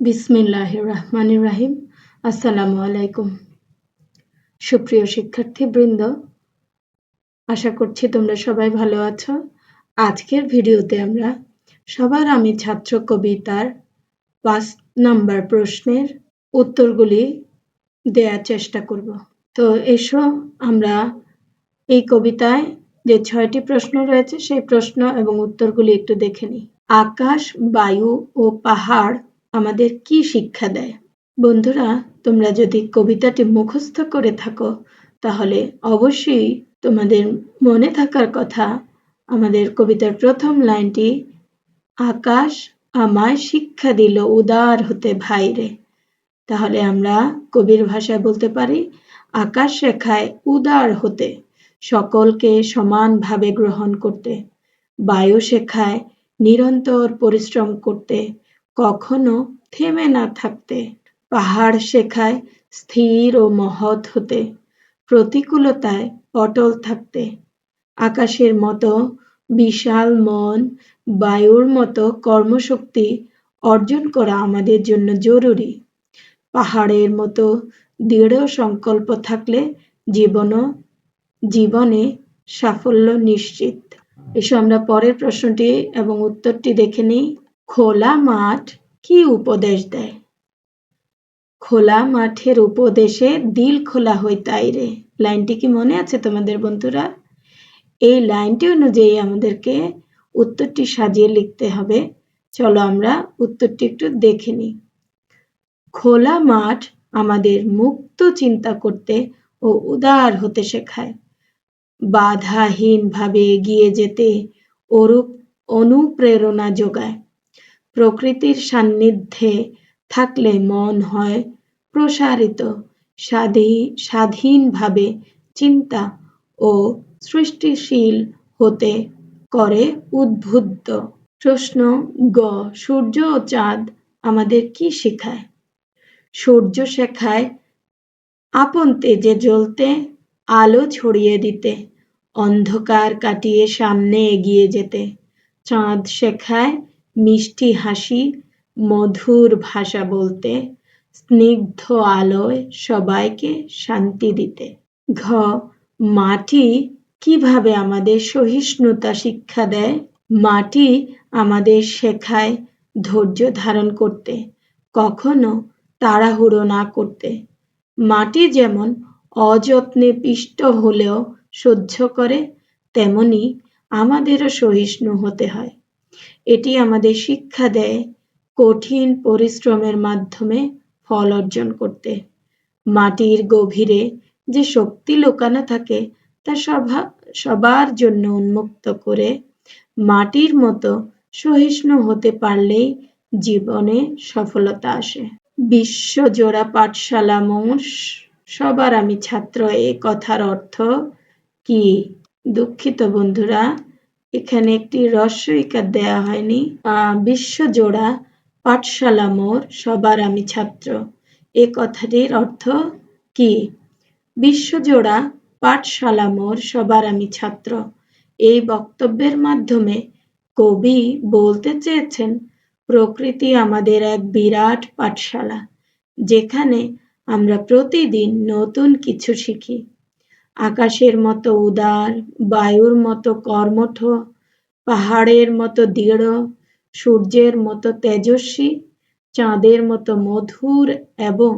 বিসমিল্লাহ রহমান রাহিম আসসালামু আলাইকুম সুপ্রিয় শিক্ষার্থীবৃন্দ, আশা করছি তোমরা সবাই ভালো আছো। আজকের ভিডিওতে আমরা সবার আমি ছাত্র কবিতার পাঁচ নাম্বার প্রশ্নের উত্তরগুলি দেওয়ার চেষ্টা করব। তো এসো আমরা এই কবিতায় যে ছয়টি প্রশ্ন রয়েছে, সেই প্রশ্ন এবং উত্তরগুলি একটু দেখে নিই। আকাশ, বায়ু ও পাহাড় আমাদের কি শিক্ষা দেয়? বন্ধুরা, তোমরা যদি কবিতাটি মুখস্থ করে থাকো, তাহলে অবশ্যই তোমাদের মনে থাকার কথা, আমাদের কবিতার প্রথম লাইনটি, আকাশ আমায় শিক্ষা দিল উদার হতে ভাইরে। তাহলে আমরা কবির ভাষায় বলতে পারি, আকাশ শেখায় উদার হতে, সকলকে সমানভাবে গ্রহণ করতে, বায়ু শেখায় নিরন্তর পরিশ্রম করতে কখনো থেমে না থাকতে। পাহাড় শেখায় স্থির ও মহৎ হতে, প্রতিকূলতায় অটল থাকতে। আকাশের মতো বিশাল মন, বায়ুর মতো কর্মশক্তি অর্জন করা আমাদের জন্য জরুরি। পাহাড়ের মতো দৃঢ় সংকল্প থাকলে জীবনও, জীবনে সাফল্য নিশ্চিত। এসো আমরা পরের প্রশ্নটি এবং উত্তরটি দেখে নিই। খোলা মাঠ কি উপদেশ দেয়? খোলা মাঠের উপদেশে দিল খোলা হই তাই রে। লাইনটি কি মনে আছে তোমাদের বন্ধুরা? এই লাইনটি অনুযায়ী আমাদেরকে উত্তরটি সাজিয়ে লিখতে হবে। চলো আমরা উত্তরটি একটু দেখে নিই। খোলা মাঠ আমাদের মুক্ত চিন্তা করতে ও উদার হতে শেখায়। বাধাহীনভাবে এগিয়ে যেতে ওরূপ অনুপ্রেরণা যোগায়। প্রকৃতির সান্নিধ্যে থাকলে মন হয় প্রসারিত স্বাধীনভাবে চিন্তা ও সৃষ্টিশীল হতে করে উদ্বুদ্ধ। প্রশ্ন, গ, সূর্য ও চাঁদ আমাদের কি শেখায়? সূর্য শেখায় আপন তেজে জ্বলতে, আলো ছড়িয়ে দিতে, অন্ধকার কাটিয়ে সামনে এগিয়ে যেতে। চাঁদ শেখায় মিষ্টি হাসি, মধুর ভাষা বলতে, স্নিগ্ধ আলোয় সবাইকে শান্তি দিতে। ঘ, মাটি কীভাবে আমাদের সহিষ্ণুতা শিক্ষা দেয়? মাটি আমাদের শেখায় ধৈর্য ধারণ করতে, কখনো তাড়াহুড়ো না করতে। মাটি যেমন অযত্নে পিষ্ট হলেও সহ্য করে, তেমনি আমাদেরও সহিষ্ণু হতে হয়। এটি আমাদের শিক্ষা দেয় কঠিন পরিশ্রমের মাধ্যমে ফল অর্জন করতে। মাটির গভীরে যে শক্তি লুকানো থাকে, তা সভা, সবার জন্য উন্মুক্ত করে মাটির মতো সহিষ্ণু হতে পারলেই জীবনে সফলতা আসে। বিশ্বজোড়া পাঠশালা মোষ সবার আমি ছাত্র, এ কথার অর্থ কি? দুঃখিত বন্ধুরা এখানে একটি রস্যইকার দেয়া হয়নি। বিশ্বজোড়া পাঠশালা মোর সবার আমি ছাত্র। এ কথাটির অর্থ কি? বিশ্বজোড়া পাঠশালা মোর সবার আমি ছাত্র। এই বক্তব্যের মাধ্যমে কবি বলতে চেয়েছেন, প্রকৃতি আমাদের এক বিরাট পাঠশালা, যেখানে আমরা প্রতিদিন নতুন কিছু শিখি। আকাশের মতো উদার, বায়ুর মতো কর্মঠ, পাহাড়ের মতো দৃঢ়, সূর্যের মতো তেজস্বী, চাঁদের মতো মধুর এবং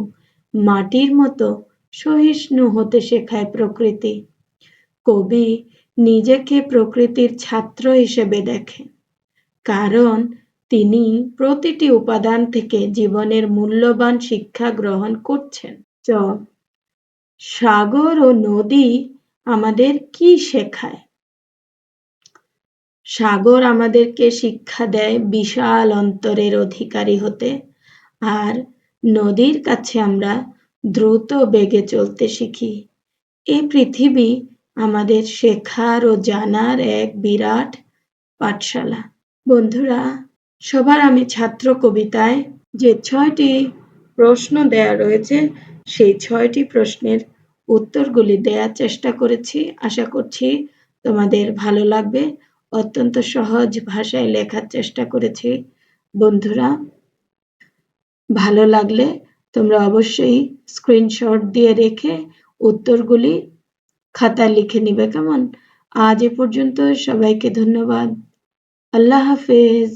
মাটির মতো সহিষ্ণু হতে শেখায় প্রকৃতি। কবি নিজেকে প্রকৃতির ছাত্র হিসেবে দেখেন, কারণ তিনি প্রতিটি উপাদান থেকে জীবনের মূল্যবান শিক্ষা গ্রহণ করছেন। চ সাগর ও নদী আমাদের কি শেখায়? সাগর আমাদেরকে শিক্ষা দেয় বিশাল অন্তরের অধিকারী হতে, আর নদীর কাছে আমরা দ্রুত বেগে চলতে শিখি। এ পৃথিবী আমাদের শেখার ও জানার এক বিরাট পাঠশালা। বন্ধুরা, সবার আমি ছাত্র কবিতায় যে ছয়টি প্রশ্ন দেয়া রয়েছে সেই ছয়টি প্রশ্নের উত্তরগুলি দেওয়ার চেষ্টা করেছি। আশা করছি তোমাদের ভালো লাগবে। অত্যন্ত সহজ ভাষায় লেখার চেষ্টা করেছি। বন্ধুরা, ভালো লাগলে তোমরা অবশ্যই স্ক্রিনশট দিয়ে রেখে উত্তরগুলি খাতায় লিখে নিবে কেমন? আজ এ পর্যন্ত সবাইকে ধন্যবাদ। আল্লাহ হাফেজ।